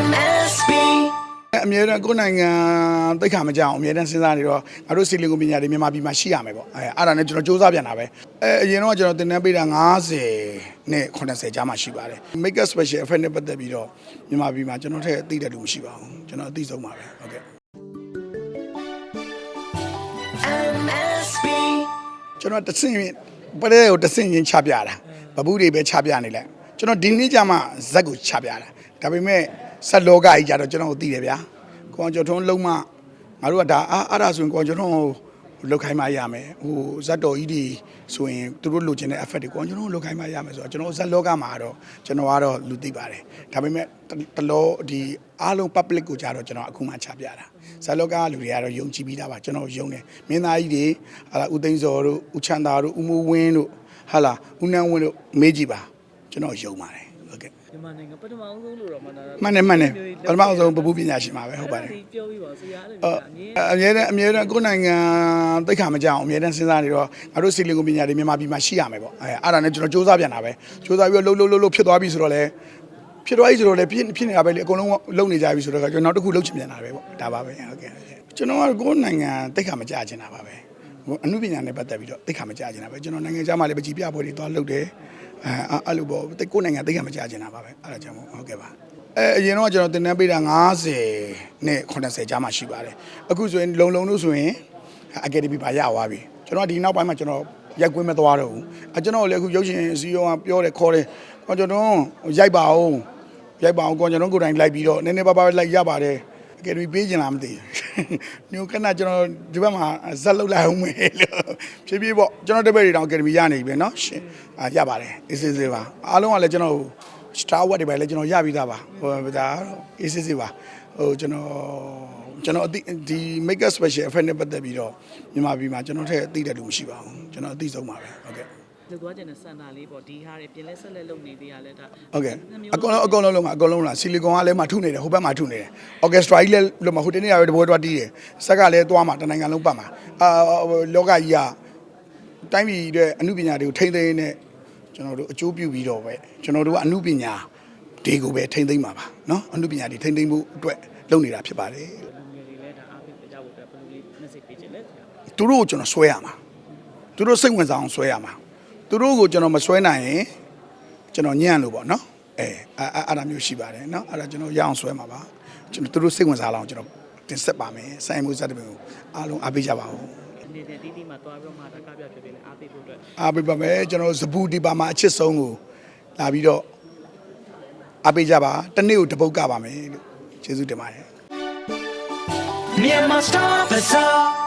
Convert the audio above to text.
MSB အမြဲတမ်းကိုယ်နိုင်ငံတိတ်ခါမကြအောင်အမြဲတမ်းစဉ်းစားနေတော့ငါတို့စီလင်ကိုပညာတွေမြန်မာပြည်မှာရှိရမယ်ပေါ့အဲအဲ့ဒါနဲ့ကျွန်တော်စူးစမ်းပြန်တာပဲအဲအရင်တော့ကျွန်တော်သင်တန်းပေးတာ90နဲ့80ကြားမှရှိပါတယ် make up special effect နဲ့ပတ်သက်ပြီးတော့မြန်မာပြည်မှာကျွန်တော်ထက်အသိတဲ့လူမရှိပါဘူးကျွန်တော်အသိဆုံးပါပဲဟုတ်ကဲ့ MSB ကျွန်တော်တဆင့်ပရဲကိုတဆင့်ချင်းချပြတာဘဘူးတွေပဲချပြနေလဲကျွန်တော်ဒီနေ့ကျမှဇက်ကိုချပြတာ ဒါပေမဲ့ဆက်လောကကြီးကြတော့ကျွန်တော်ကိုသိတယ်ဗျာကွန်ကျော်ထွန်းလုံးမငါတို့ကဒါအားအားဒါဆိုရင်ကွန်ကျော်ထွန်းကိုလောက်ခိုင်းမှရမယ်ဟိုဇက်တော်ကြီးတွေဆိုရင်သူတို့လိုချင်တဲ့ effect တွေကွန်ကျော်ထွန်းကိုလောက်ခိုင်းမှရမယ်ဆိုတော့ကျွန်တော်ဇက်လောကမှာတော့ကျွန်တော်ကတော့လူသိပါတယ်ဒါပေမဲ့တလောဒီအားလုံး public ကိုကြတော့ကျွန်တော်အခုမှချပြတာဇက်လောကလူတွေကတော့ယုံကြည်ပြီးသားပါကျွန်တော်ယုံတယ်မင်းသားကြီးတွေဟာလာဦးသိန်းစောတို့ဦးချမ်းသာတို့ဦးမိုးဝင်းတို့ဟာလာဦးနန်းဝင်းတို့မေးကြည့်ပါကျွန်တော်ယုံပါတယ် ဟုတ်ကဲ့မြန်မာနိုင်ငံပထမအောင်ဆုံးလို့တော့မှန်တာမှန်တယ်မှန်တယ်ပထမအဆုံးပပူပညာရှင်ပါပဲဟုတ်ပါတယ်ဒီပြောပြီးပါဆရာအဲ့အော်ဒါအမြဲအမြဲတမ်းအမြဲတမ်းကိုယ်နိုင်ငံတိတ်ခါမကြအောင်အမြဲတမ်းစဉ်းစားနေတော့ငါတို့စီလင်ကိုပညာတွေမြန်မာပြည်မှာရှိရမယ်ပေါ့အဲအဲ့ဒါနဲ့ကျွန်တော်စူးစမ်းပြန်တာပဲစူးစမ်းပြီးတော့လှုပ်လှုပ်လှုပ်လှုပ်ဖြစ်သွားပြီဆိုတော့လေဖြစ်သွားပြီဆိုတော့လေဖြစ်ဖြစ်နေတာပဲလေအကုန်လုံးလုံနေကြပြီဆိုတော့ကျွန်တော်နောက်တစ်ခုလှုပ်ချင်ပြန်တာပဲပေါ့ဒါပါပဲဟုတ်ကဲ့ကျွန်တော်ကကိုယ်နိုင်ငံတိတ်ခါမကြချင်တာပါပဲ အမှုပညာနဲ့ပတ်သက်ပြီးတော့တိတ်ခါမကြချင်တာပဲကျွန်တော်နိုင်ငံခြားမှာလည်းပကြီးပြပွဲတွေသွားလုပ်တယ်အဲအဲ့လိုပေါ့တိတ်ကိုယ်နိုင်ငံတိတ်ခါမကြချင်တာပါပဲအဲ့ဒါကြောင့်မို့ဟုတ်ကဲ့ပါအဲအရင်တော့ကျွန်တော်တင်တန်းပေးတာ90နဲ့80ကြားမှရှိပါတယ်အခုဆိုရင်လုံလုံလို့ဆိုရင်အကယ်ဒမီပါရသွားပြီကျွန်တော်ဒီနောက်ပိုင်းမှာကျွန်တော်ရိုက်ကွင်းမသွားတော့ဘူးအကျွန်တော်လည်းအခုရုပ်ရှင်စီရောကပြောတယ်ခေါ်တယ်ကျွန်တော်တို့ရိုက်ပါအောင်ရိုက်ပါအောင်ကိုကျွန်တော်ကိုယ်တိုင်လိုက်ပြီးတော့နည်းနည်းပါးပါးလိုက်ရပါတယ် အကယ်ဒမီပေးချင်လားမသိဘူးညိုခဏကျွန်တော်ဒီဘက်မှာဇက်လုတ်လိုက်အောင်မယ်လို့ဖြည်းဖြည်းပေါ့ကျွန်တော်တပည့်တွေတောင်အကယ်ဒမီရနေပြီเนาะရှင်အာရပါတယ်အေးစေးစေးပါအားလုံးကလည်းကျွန်တော် Star Wars တွေပဲလည်းကျွန်တော်ရပြီးသားပါဟိုဒါအေးစစ်စစ်ပါဟိုကျွန်တော်ကျွန်တော်အတိဒီ make up special effect နဲ့ပတ်သက်ပြီးတော့မြန်မာပြည်မှာကျွန်တော်ထက်အသိတဲ့လူမရှိပါဘူးကျွန်တော်အသိဆုံးပါပဲဟုတ်ကဲ့ လူသွားတဲ့စန္ဒာလေးပေါ့ဒီဟာတွေပြင်လဲဆက်လက်လုပ်နေသေးရလဲဒါ ဟုတ်ကဲ့အကုန်လုံးအကုန်လုံးလုံးမှာအကုန်လုံးလားဆီလီကွန်ကလည်းမှထုနေတယ်ဟိုဘက်မှာထုနေတယ်အော်ကက်စထရာကြီးလည်းလို့မှာဟိုတနေ့ကပဲတဘောတွားတီးတယ်ဆက်ကလည်းသွားမှာတနိုင်ငံလုံးပတ်မှာအာလောကကြီးကတိုင်းပြည်ရဲ့အမှုပညာတွေကိုထိမ့်သိမ်းနေကျွန်တော်တို့အကျိုးပြုပြီးတော့ပဲကျွန်တော်တို့ကအမှုပညာတွေကိုပဲထိမ့်သိမ်းမှာပါเนาะအမှုပညာတွေထိမ့်သိမ်းမှုအတွက်လုပ်နေတာဖြစ်ပါတယ် လူငယ်တွေလည်းဒါအားပေးကြဖို့အတွက်ဘယ်လိုလေး message ပေးချင်လဲဆရာ သူတို့ကိုကျွန်တော်ဆွဲရမှာသူတို့စိတ်ဝင်စားအောင်ဆွဲရမှာ သူတို့ကိုကျွန်တော်မဆွဲနိုင်ရင်ကျွန်တော်ညံ့လို့ပေါ့နော်အဲအဲ့အဲ့အဲ့ဒါမျိုးရှိပါတယ်နော်အဲ့ဒါကျွန်တော်ရအောင်ဆွဲမှာပါကျွန်တော်သူတို့စိတ်ဝင်စားအောင်ကျွန်တော်တင်ဆက်ပါမယ်ဆိုင်မှုစတဲ့ပင်ကိုအားလုံးအားပေးကြပါဦးနေတဲ့တီးတီးမှာတွားပြီးတော့မှဒါကပြဖြစ်ပြီးလဲအားပေးဖို့အတွက်အားပေးပါမယ်ကျွန်တော်စပူဒီပါမှာအချစ်ဆုံးကိုလာပြီးတော့အားပေးကြပါတနေ့ကိုတပုတ်ကပါမယ်လို့ကျေးဇူးတင်ပါတယ် Myanmar Star Bazaar